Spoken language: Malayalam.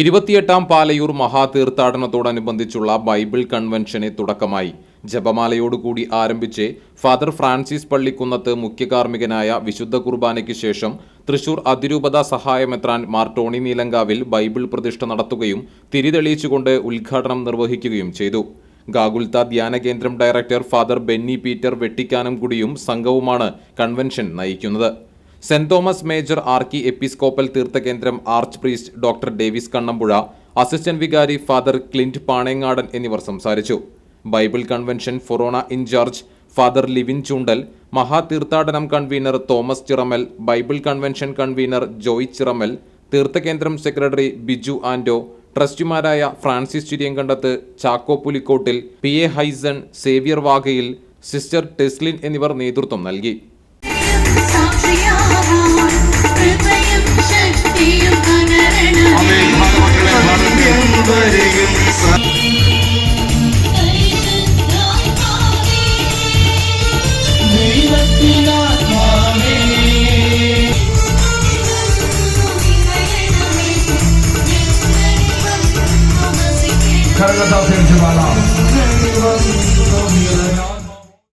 ഇരുപത്തിയെട്ടാം പാലയൂർ മഹാതീർത്ഥാടനത്തോടനുബന്ധിച്ചുള്ള ബൈബിൾ കൺവെൻഷന് തുടക്കമായി. ജപമാലയോടുകൂടി ആരംഭിച്ച് ഫാദർ ഫ്രാൻസിസ് പള്ളിക്കുന്നത്ത് മുഖ്യകാർമ്മികനായ വിശുദ്ധ കുർബാനയ്ക്ക് ശേഷം തൃശൂർ അതിരൂപത സഹായമെത്രാൻ മാർ ടോണി നീലങ്കാവിൽ ബൈബിൾ പ്രതിഷ്ഠ നടത്തുകയും തിരിതെളിയിച്ചുകൊണ്ട് ഉദ്ഘാടനം നിർവഹിക്കുകയും ചെയ്തു. ഗാഗുൽത്ത ധ്യാന കേന്ദ്രം ഡയറക്ടർ ഫാദർ ബെന്നി പീറ്റർ വെട്ടിക്കാനംകുടിയും സംഘവുമാണ് കൺവെൻഷൻ നയിക്കുന്നത്. Saint Thomas major archiepiscopal തീർത്ഥകേന്ദ്രം arch priest doctor Davis Kannampuzha assistant വികാരി ഫാദർ ക്ലിന്റ് പാണേങ്ങാടൻ എന്നിവർ സംസാരിച്ചു. Bible convention ഫൊറോണ in charge father Livin Choondal മഹാതീർത്ഥാടനം convener Thomas Chiramal Bible convention convener Joy Chiramal തീർത്ഥകേന്ദ്രം secretary Biju Anto ട്രസ്റ്റിമാരായ Francis Chiriyankandath Chacko Pulikkottil P A Hyson Xavier വാഗയിൽ sister Teslin എന്നിവർ നേതൃത്വം നൽകി. Karagata Penjimala.